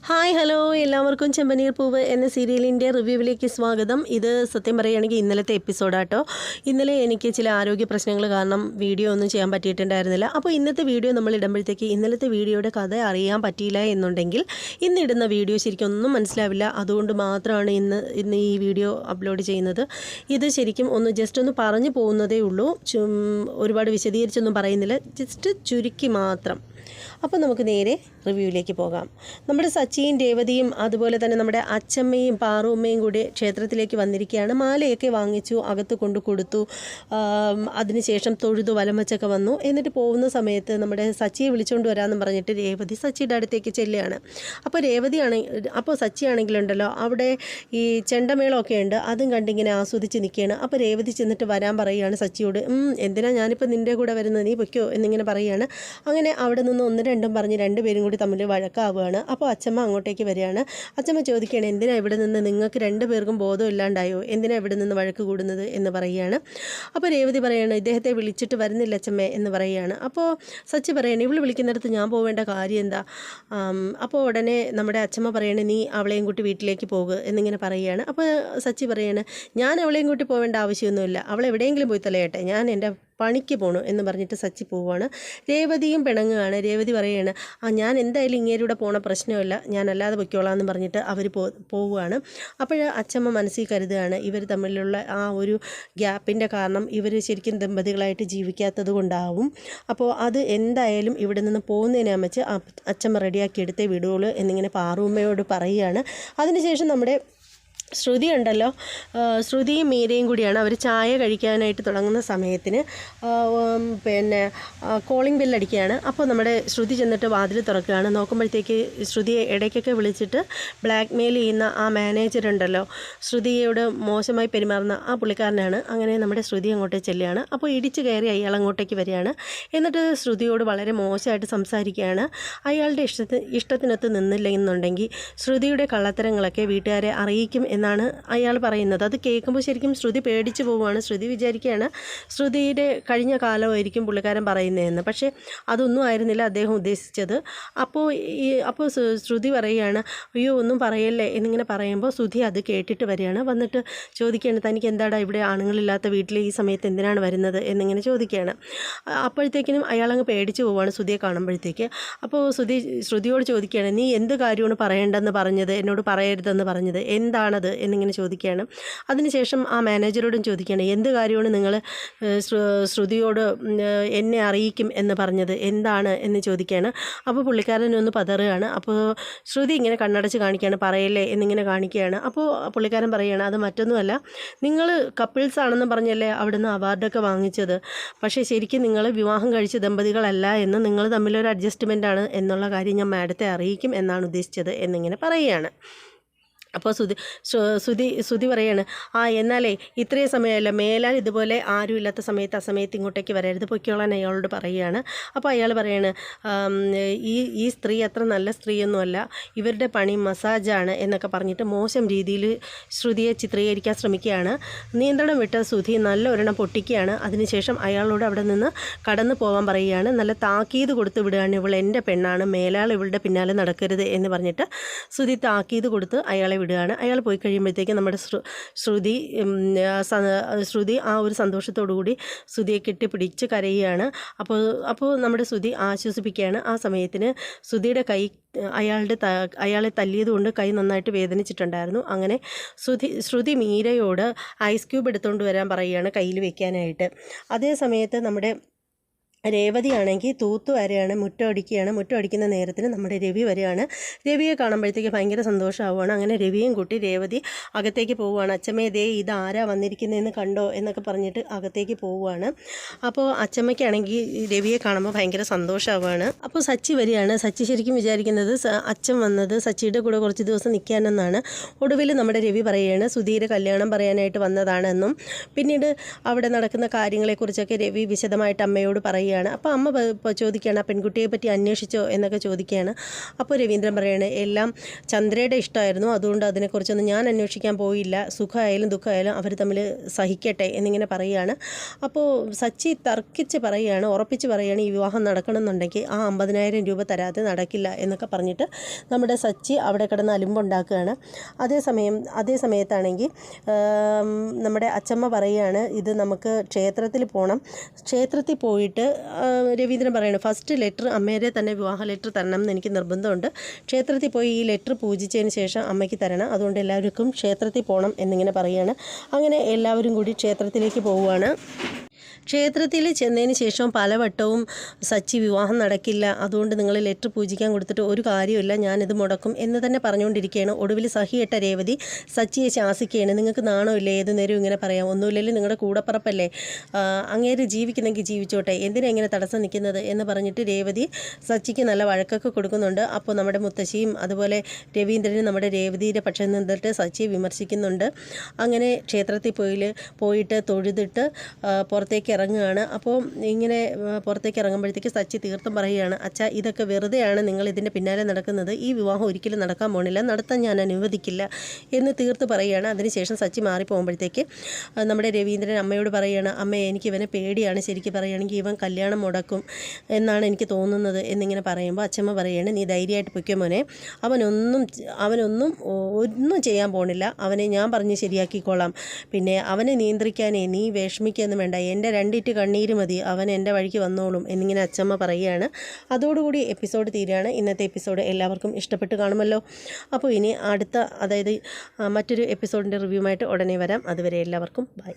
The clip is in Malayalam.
ഹായ് ഹലോ എല്ലാവർക്കും ചെമ്പനീർ പൂവ് എന്ന സീരിയലിന്റെ റിവ്യൂവിലേക്ക് സ്വാഗതം. ഇത് സത്യം പറയുകയാണെങ്കിൽ ഇന്നലത്തെ എപ്പിസോഡാട്ടോ ഇന്നലെ എനിക്ക് ചില ആരോഗ്യ പ്രശ്നങ്ങൾ കാരണം വീഡിയോ ഒന്നും ചെയ്യാൻ പറ്റിയിട്ടുണ്ടായിരുന്നില്ല. അപ്പോൾ ഇന്നത്തെ വീഡിയോ നമ്മൾ ഇടുമ്പോഴത്തേക്ക് ഇന്നലത്തെ വീഡിയോയുടെ കഥ അറിയാൻ പറ്റിയില്ല എന്നുണ്ടെങ്കിൽ ഇന്നിടുന്ന വീഡിയോ ശരിക്കും ഒന്നും മനസ്സിലാവില്ല. അതുകൊണ്ട് മാത്രമാണ് ഇന്ന് ഇന്ന് ഈ വീഡിയോ അപ്ലോഡ് ചെയ്യുന്നത്. ഇത് ശരിക്കും ഒന്ന് ജസ്റ്റ് ഒന്ന് പറഞ്ഞു പോകുന്നതേ ഉള്ളൂ. ഒരുപാട് വിശദീകരിച്ചൊന്നും പറയുന്നില്ല. ജസ്റ്റ് ചുരുക്കി മാത്രം. അപ്പോൾ നമുക്ക് നേരെ റിവ്യൂവിലേക്ക് പോകാം. നമ്മുടെ സച്ചിയും രേവതിയും അതുപോലെ തന്നെ നമ്മുടെ അച്ചമ്മയും പാറുമ്മയും കൂടി ക്ഷേത്രത്തിലേക്ക് വന്നിരിക്കുകയാണ്. മാലയൊക്കെ വാങ്ങിച്ചു അകത്ത് കൊണ്ട് കൊടുത്തു. അതിനുശേഷം തൊഴുതു വലം വെച്ചൊക്കെ വന്നു. എന്നിട്ട് പോകുന്ന സമയത്ത് നമ്മുടെ സച്ചിയെ വിളിച്ചുകൊണ്ട് വരാമെന്ന് പറഞ്ഞിട്ട് രേവതി സച്ചിയുടെ അടുത്തേക്ക് ചെല്ലുകയാണ്. അപ്പോൾ രേവതിയാണ് അപ്പോൾ സച്ചി ആണെങ്കിലുണ്ടല്ലോ അവിടെ ഈ ചെണ്ടമേളമൊക്കെ ഉണ്ട്. അതും കണ്ടിങ്ങനെ ആസ്വദിച്ച് നിൽക്കുകയാണ്. അപ്പോൾ രേവതി ചെന്നിട്ട് വരാൻ പറയുകയാണ് സച്ചിയോട്. "ഉം, എന്തിനാ ഞാനിപ്പോൾ നിന്റെ കൂടെ വരുന്നത്? നീ പൊയ്ക്കോ എന്നിങ്ങനെ പറയുകയാണ്. അങ്ങനെ അവിടെ നിന്ന് ഒന്ന് രണ്ടും പറഞ്ഞ് രണ്ടുപേരും കൂടി തമ്മിൽ വഴക്കാവുകയാണ്. അപ്പോൾ അച്ഛമ്മ അങ്ങോട്ടേക്ക് വരികയാണ്. അച്ഛമ്മ ചോദിക്കുകയാണ് എന്തിനാണ് ഇവിടെ നിന്ന് നിങ്ങൾക്ക് രണ്ട് പേർക്കും ബോധം ഇല്ലാണ്ടായോ? എന്തിനാ ഇവിടെ നിന്ന് വഴക്ക് കൂടുന്നത്? എന്ന് പറയുകയാണ്. അപ്പോൾ രേവതി പറയാണ് ഇദ്ദേഹത്തെ വിളിച്ചിട്ട് വരുന്നില്ല അച്ചമ്മേ എന്ന് പറയുകയാണ്. അപ്പോൾ സച്ചി പറയാണ് ഇവൾ വിളിക്കുന്നിടത്ത് ഞാൻ പോവേണ്ട കാര്യം എന്താ? അപ്പോൾ ഉടനെ നമ്മുടെ അച്ഛമ്മ പറയണേ നീ അവളെയും കൂട്ടി വീട്ടിലേക്ക് പോകുക എന്നിങ്ങനെ പറയുകയാണ്. അപ്പോൾ സച്ചി പറയാണ് ഞാൻ അവളെയും കൂട്ടി പോവേണ്ട ആവശ്യമൊന്നുമില്ല. അവൾ എവിടെയെങ്കിലും പോയി തലയട്ടെ. ഞാൻ എന്റെ പണിക്ക് പോണു എന്ന് പറഞ്ഞിട്ട് സച്ചി പോവുകയാണ് രേവതിയും പിണങ്ങുകയാണ്. രേവതി പറയുകയാണ് ആ ഞാൻ എന്തായാലും ഇങ്ങേരൂടെ പോണ പ്രശ്നമില്ല. ഞാൻ അല്ലാതെ പൊയ്ക്കോളാം എന്ന് പറഞ്ഞിട്ട് അവർ പോ പോവുകയാണ്. അപ്പോൾ അച്ചമ്മ മനസ്സിൽ കരുതുകയാണ് ഇവർ തമ്മിലുള്ള ആ ഒരു ഗ്യാപ്പിന്റെ കാരണം ഇവർ ശരിക്കും ദമ്പതികളായിട്ട് ജീവിക്കാത്തത് കൊണ്ടാവും. അപ്പോൾ അത് എന്തായാലും ഇവിടെ നിന്ന് പോകുന്നതിനെ അമ്മച്ച് അച്ചമ്മ റെഡിയാക്കി എടുത്തേ വിടുകയുള്ളൂ എന്നിങ്ങനെ പാറുമ്മയോട് പറയുകയാണ്. അതിനുശേഷം നമ്മുടെ ശ്രുതി ഉണ്ടല്ലോ. ശ്രുതിയും മീരയും കൂടിയാണ് അവർ ചായ കഴിക്കാനായിട്ട് തുടങ്ങുന്ന സമയത്തിന്. പിന്നെ കോളിംഗ് ബെല്ലടിക്കുകയാണ് അപ്പോൾ നമ്മുടെ ശ്രുതി ചെന്നിട്ട് വാതിൽ തുറക്കുകയാണ്. നോക്കുമ്പോഴത്തേക്ക് ശ്രുതിയെ ഇടയ്ക്കൊക്കെ വിളിച്ചിട്ട് ബ്ലാക്ക് മെയിൽ ചെയ്യുന്ന ആ മാനേജർ ഉണ്ടല്ലോ. ശ്രുതിയോട് മോശമായി പെരുമാറുന്ന ആ പുള്ളിക്കാരനാണ്. അങ്ങനെ നമ്മുടെ ശ്രുതി അങ്ങോട്ട് ചെല്ലുകയാണ്. അപ്പോൾ ഇടിച്ച് കയറി അയാൾ അങ്ങോട്ടേക്ക് വരികയാണ്. എന്നിട്ട് ശ്രുതിയോട് വളരെ മോശമായിട്ട് സംസാരിക്കുകയാണ്. അയാളുടെ ഇഷ്ടത്തിന് ഇഷ്ടത്തിനൊത്ത് നിന്നില്ല എന്നുണ്ടെങ്കിൽ ശ്രുതിയുടെ കള്ളത്തരങ്ങളൊക്കെ വീട്ടുകാരെ അറിയിക്കും എന്നാണ് അയാൾ പറയുന്നത്. അത് കേൾക്കുമ്പോൾ ശരിക്കും ശ്രുതി പേടിച്ചു പോവുകയാണ്. ശ്രുതി വിചാരിക്കുകയാണ് ശ്രുതിയുടെ കഴിഞ്ഞ കാലമായിരിക്കും പുള്ളിക്കാരൻ പറയുന്നതെന്ന്. പക്ഷേ അതൊന്നും ആയിരുന്നില്ല അദ്ദേഹം ഉദ്ദേശിച്ചത്. അപ്പോൾ ഈ അപ്പോൾ ശ്രു- ശ്രുതി പറയുകയാണ് അയ്യോ ഒന്നും പറയല്ലേ? എന്നിങ്ങനെ പറയുമ്പോൾ ശ്രുതി അത് കേട്ടിട്ട് വരികയാണ്. വന്നിട്ട് ചോദിക്കുകയാണ് തനിക്ക് എന്താടാ ഇവിടെ ആണുങ്ങളില്ലാത്ത വീട്ടിൽ ഈ സമയത്ത് എന്തിനാണ് വരുന്നത്? എന്നിങ്ങനെ ചോദിക്കുകയാണ്. അപ്പോഴത്തേക്കിനും അയാളങ്ങ് പേടിച്ചു പോവുകയാണ് ശ്രുതിയെ കാണുമ്പോഴത്തേക്ക്. അപ്പോൾ ശ്രുതി ശ്രുതിയോട് ചോദിക്കുകയാണ് നീ എന്ത് കാര്യമാണ് പറയേണ്ടെന്ന് പറഞ്ഞത്? എന്നോട് പറയരുതെന്ന് പറഞ്ഞത്? എന്താണത് എന്നിങ്ങനെ ചോദിക്കുകയാണ്. അതിനുശേഷം ആ മാനേജറോടും ചോദിക്കുകയാണ് എന്ത് കാര്യമാണ് നിങ്ങൾ ശ്രുതിയോട് എന്നെ അറിയിക്കും എന്ന് പറഞ്ഞത്? എന്താണ്? എന്ന് ചോദിക്കുകയാണ്. അപ്പോൾ പുള്ളിക്കാരൻ ഒന്ന് പതറുകയാണ്. അപ്പോൾ ശ്രുതി ഇങ്ങനെ കണ്ണടച്ച് കാണിക്കുകയാണ് പറയല്ലേ? എന്നിങ്ങനെ കാണിക്കുകയാണ്. അപ്പോൾ പുള്ളിക്കാരൻ പറയുകയാണ് അത് മറ്റൊന്നുമല്ല. നിങ്ങൾ കപ്പിൾസ് ആണെന്ന് പറഞ്ഞല്ലേ അവിടുന്ന് അവാർഡൊക്കെ വാങ്ങിച്ചത്? പക്ഷേ ശരിക്കും നിങ്ങൾ വിവാഹം കഴിച്ച ദമ്പതികളല്ല എന്ന് നിങ്ങൾ തമ്മിലൊരു അഡ്ജസ്റ്റ്മെന്റ് ആണ് എന്നുള്ള കാര്യം ഞാൻ മാഡത്തെ അറിയിക്കും എന്നാണ് ഉദ്ദേശിച്ചത് എന്നിങ്ങനെ പറയുകയാണ്. അപ്പോൾ സുധി ശ്രു- സുധി സുധി പറയാണ് ആ എന്നാലേ ഇത്രയും സമയമല്ല മേലാൽ ഇതുപോലെ ആരും ഇല്ലാത്ത സമയത്ത് ആ സമയത്ത് ഇങ്ങോട്ടേക്ക് വരരുത് പൊയ്ക്കോളാൻ അയാളോട് പറയുകയാണ്. അപ്പോൾ അയാൾ പറയാണ് ഈ ഈ സ്ത്രീ അത്ര നല്ല സ്ത്രീയൊന്നുമല്ല ഇവരുടെ പണി മസാജാണ് എന്നൊക്കെ പറഞ്ഞിട്ട് മോശം രീതിയിൽ ശ്രുതിയെ ചിത്രീകരിക്കാൻ ശ്രമിക്കുകയാണ്. നിയന്ത്രണം വിട്ട സുധി നല്ല ഒരെണ്ണം പൊട്ടിക്കുകയാണ്. അതിനുശേഷം അയാളോട് അവിടെ നിന്ന് കടന്നു പോകാൻ പറയുകയാണ് നല്ല താക്കീത് കൊടുത്ത് വിടുകയാണ് ഇവൾ എന്റെ പെണ്ണാണ് മേലാൾ ഇവളുടെ പിന്നാലെ നടക്കരുത് എന്ന് പറഞ്ഞിട്ട് ശ്രുതി താക്കീത് കൊടുത്ത് അയാളെ വിടുകയാണ്. അയാൾ പോയി കഴിയുമ്പോഴത്തേക്ക് നമ്മുടെ ശ്രു ശ്രുതി ശ്രുതി ആ ഒരു സന്തോഷത്തോടു കൂടി ശ്രുതിയെ കെട്ടിപ്പിടിച്ച് കരയുകയാണ്. അപ്പോൾ അപ്പോൾ നമ്മുടെ ശ്രുതി ആശ്വസിപ്പിക്കുകയാണ്. ആ സമയത്തിന് ശ്രുതിയുടെ കൈ അയാളുടെ ത അയാളെ തല്ലിയതുകൊണ്ട് കൈ നന്നായിട്ട് വേദനിച്ചിട്ടുണ്ടായിരുന്നു. അങ്ങനെ ശ്രുതി ശ്രുതി മീരയോട് ഐസ് ക്യൂബ് എടുത്തുകൊണ്ട് വരാൻ പറയുകയാണ് കയ്യിൽ വെക്കാനായിട്ട്. അതേ സമയത്ത് നമ്മുടെ രേവതിയാണെങ്കിൽ തൂത്തു വരെയാണ് മുറ്റം അടിക്കുകയാണ്. മുറ്റം അടിക്കുന്ന നേരത്തിന് നമ്മുടെ രവി വരെയാണ് രവിയെ കാണുമ്പോഴത്തേക്ക് ഭയങ്കര സന്തോഷമാവുകയാണ്. അങ്ങനെ രവിയും കൂട്ടി രേവതി അകത്തേക്ക് പോവുകയാണ്. അച്ഛമ്മേ ദേ ഇത് ആരാ വന്നിരിക്കുന്നതെന്ന് കണ്ടോ എന്നൊക്കെ പറഞ്ഞിട്ട് അകത്തേക്ക് പോവുകയാണ്. അപ്പോൾ അച്ഛമ്മയ്ക്കാണെങ്കിൽ രവിയെ കാണുമ്പോൾ ഭയങ്കര സന്തോഷമാവുകയാണ്. അപ്പോൾ സച്ചി വരികയാണ്. സച്ചി ശരിക്കും വിചാരിക്കുന്നത് അച്ഛൻ വന്നത് സച്ചിയുടെ കൂടെ കുറച്ച് ദിവസം നിൽക്കാനെന്നാണ്. ഒടുവിൽ നമ്മുടെ രവി പറയുകയാണ് സുധീര കല്യാണം പറയാനായിട്ട് വന്നതാണെന്നും. പിന്നീട് അവിടെ നടക്കുന്ന കാര്യങ്ങളെക്കുറിച്ചൊക്കെ രവി വിശദമായിട്ട് അമ്മയോട് പറയുകയാണ്. പറയുകയാണ്. അപ്പോൾ അമ്മ ചോദിക്കുകയാണ് ആ പെൺകുട്ടിയെ പറ്റി അന്വേഷിച്ചോ? എന്നൊക്കെ ചോദിക്കുകയാണ്. അപ്പോൾ രവീന്ദ്രൻ പറയാണ് എല്ലാം ചന്ദ്രയുടെ ഇഷ്ടമായിരുന്നു. അതുകൊണ്ട് അതിനെക്കുറിച്ചൊന്നും ഞാൻ അന്വേഷിക്കാൻ പോയില്ല. സുഖമായാലും ദുഃഖമായാലും അവർ തമ്മിൽ സഹിക്കട്ടെ എന്നിങ്ങനെ പറയുകയാണ്. അപ്പോൾ സച്ചി തർക്കിച്ച് പറയുകയാണ് ഉറപ്പിച്ച് പറയുകയാണ് ഈ വിവാഹം നടക്കണമെന്നുണ്ടെങ്കിൽ ആ അമ്പതിനായിരം രൂപ തരാതെ നടക്കില്ല എന്നൊക്കെ പറഞ്ഞിട്ട് നമ്മുടെ സച്ചി അവിടെ കിടന്ന് അലുമ്പുണ്ടാക്കുകയാണ്. അതേസമയം അതേ സമയത്താണെങ്കിൽ നമ്മുടെ അച്ചമ്മ പറയുകയാണ് ഇത് നമുക്ക് ക്ഷേത്രത്തിൽ പോകണം ക്ഷേത്രത്തിൽ പോയിട്ട് രവീന്ദ്രൻ പറയുന്നത് ഫസ്റ്റ് ലെറ്റർ അമ്മേരെ തന്നെ വിവാഹ ലെറ്റർ തരണം എന്ന് എനിക്ക് നിർബന്ധമുണ്ട്. ക്ഷേത്രത്തിൽ പോയി ഈ ലെറ്റർ പൂജിച്ചതിന് ശേഷം അമ്മയ്ക്ക് തരണം. അതുകൊണ്ട് എല്ലാവർക്കും ക്ഷേത്രത്തിൽ പോകണം എന്നിങ്ങനെ പറയുകയാണ് അങ്ങനെ എല്ലാവരും കൂടി ക്ഷേത്രത്തിലേക്ക് പോവുകയാണ്. ക്ഷേത്രത്തിൽ ചെന്നതിന് ശേഷം പലവട്ടവും സച്ചി വിവാഹം നടക്കില്ല. അതുകൊണ്ട് നിങ്ങൾ ലെറ്റർ പൂജിക്കാൻ കൊടുത്തിട്ട് ഒരു കാര്യമില്ല ഞാനിത് മുടക്കും എന്ന് തന്നെ പറഞ്ഞുകൊണ്ടിരിക്കുകയാണ്. ഒടുവിൽ സഹിയിട്ട രേവതി സച്ചിയെ ശാസിക്കുകയാണ്. നിങ്ങൾക്ക് നാണോ ഇല്ലേ? ഏത് നേരവും ഇങ്ങനെ പറയാം. ഒന്നുമില്ലെങ്കിൽ നിങ്ങളുടെ കൂടപ്പറപ്പല്ലേ? അങ്ങേര് ജീവിക്കുന്നെങ്കിൽ ജീവിച്ചോട്ടെ. എന്തിനാ ഇങ്ങനെ തടസ്സം നിൽക്കുന്നത് എന്ന് പറഞ്ഞിട്ട് രേവതി സച്ചിക്ക് നല്ല വഴക്കൊക്കെ കൊടുക്കുന്നുണ്ട്. അപ്പോൾ നമ്മുടെ മുത്തശ്ശിയും അതുപോലെ രവീന്ദ്രനും നമ്മുടെ രേവതിയുടെ പക്ഷം നിന്നിട്ട് സച്ചിയെ വിമർശിക്കുന്നുണ്ട്. അങ്ങനെ ക്ഷേത്രത്തിൽ പോയി പോയിട്ട് തൊഴുതിട്ട് ആ, ഇറങ്ങുകയാണ് അപ്പോൾ ഇങ്ങനെ പുറത്തേക്ക് ഇറങ്ങുമ്പോഴത്തേക്ക് സച്ചി തീർത്തും പറയുകയാണ് അച്ഛാ ഇതൊക്കെ വെറുതെയാണ് നിങ്ങൾ ഇതിന്റെ പിന്നാലെ നടക്കുന്നത്. ഈ വിവാഹം ഒരിക്കലും നടക്കാൻ പോണില്ല. നടത്താൻ ഞാൻ അനുവദിക്കില്ല. എന്ന് തീർത്ത് പറയുകയാണ്. അതിനുശേഷം സച്ചി മാറിപ്പോകുമ്പോഴത്തേക്ക് നമ്മുടെ രവീന്ദ്രൻ അമ്മയോട് പറയുകയാണ് അമ്മ എനിക്ക് ഇവനെ പേടിയാണ്. ശരിക്കും പറയുകയാണെങ്കിൽ ഇവൻ കല്യാണം മുടക്കും എന്നാണ് എനിക്ക് തോന്നുന്നത്. എന്നിങ്ങനെ പറയുമ്പോൾ അച്ഛമ്മ പറയുകയാണ് നീ ധൈര്യമായിട്ട് പൊയ്ക്കോ മോനെ. അവനൊന്നും അവനൊന്നും ഒന്നും ചെയ്യാൻ പോണില്ല. അവനെ ഞാൻ പറഞ്ഞ് ശരിയാക്കിക്കോളാം. പിന്നെ അവനെ നിയന്ത്രിക്കാനേ നീ വിഷമിക്കുകയൊന്നും വേണ്ട. എന്റെ രണ്ടിറ്റ് കണ്ണീര് മതി. അവൻ എന്റെ വഴിക്ക് വന്നോളും എന്നിങ്ങനെ അച്ചമ്മ പറയുകയാണ്. അതോടുകൂടി എപ്പിസോഡ് തീരുകയാണ്. ഇന്നത്തെ എപ്പിസോഡ് എല്ലാവർക്കും ഇഷ്ടപ്പെട്ട് കാണുമല്ലോ. അപ്പോൾ ഇനി അടുത്ത അതായത് മറ്റൊരു എപ്പിസോഡിന്റെ റിവ്യൂമായിട്ട് ഉടനെ വരാം. അതുവരെ എല്ലാവർക്കും ബൈ